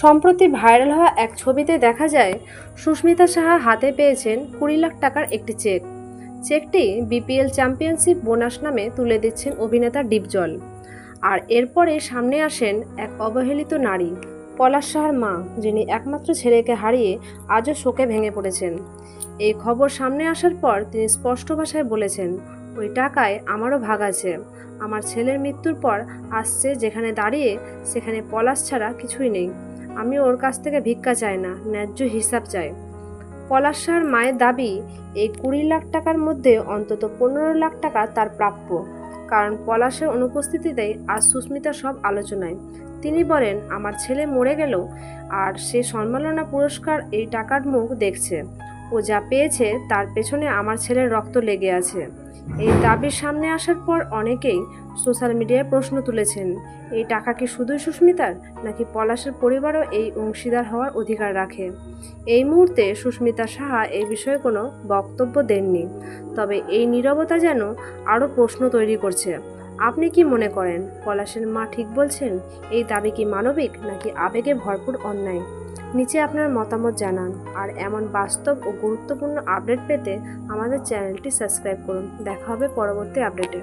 সম্প্রতি ভাইরাল হওয়া এক ছবিতে দেখা যায়, সুস্মিতা সাহা হাতে পেয়েছেন কুড়ি লাখ টাকার একটি চেক। চেকটি বিপিএল চ্যাম্পিয়নশিপ বোনাস নামে তুলে দিচ্ছেন অভিনেতা ডিপজল। আর এরপরে সামনে আসেন এক অবহেলিত নারী, পলাশ সাহার মা, যিনি একমাত্র ছেলেকে হারিয়ে আজও শোকে ভেঙে পড়েছেন। এই খবর সামনে আসার পর তিনি স্পষ্ট ভাষায় বলেছেন ওই টাকায় আমারও ভাগ আছে। আমার ছেলের মৃত্যুর পর আসছে যেখানে দাঁড়িয়ে, সেখানে পলাশ ছাড়া কিছুই নেই। আমি ওর কাছ থেকে ভিক্ষা চাই না, ন্যায্য হিসাব চাই। পলাশ শাহর মায়ের দাবি, এই কুড়ি লাখ টাকার মধ্যে অন্তত পনেরো লাখ টাকা তার প্রাপ্য। কারণ পলাশের অনুপস্থিতিতেই আজ সুস্মিতা সব আলোচনায়। তিনি বলেন, আমার ছেলে মরে গেল আর সে সম্মাননা পুরস্কার এই টাকার মুখ দেখছে। ও যা পেয়েছে তার পেছনে আমার ছেলের রক্ত লেগে আছে। এই দাবির সামনে আসার পর অনেকেই সোশ্যাল মিডিয়ায় প্রশ্ন তুলেছেন, এই টাকা কি শুধুই সুস্মিতার, নাকি পলাশের পরিবারও এই অংশীদার হওয়ার অধিকার রাখে? এই মুহূর্তে সুস্মিতা সাহা এই বিষয়ে কোনো বক্তব্য দেননি, তবে এই নীরবতা যেন আরও প্রশ্ন তৈরি করছে। আপনি কি মনে করেন, পলাশের মা ঠিক বলছেন, এই দাবি কি মানবিক, নাকি আবেগে ভরপুর অন্যায়? নিচে আপনার মতামত জানান আর এমন বাস্তব ও গুরুত্বপূর্ণ আপডেট পেতে আমাদের চ্যানেলটি সাবস্ক্রাইব করুন। দেখা হবে পরবর্তী আপডেটে।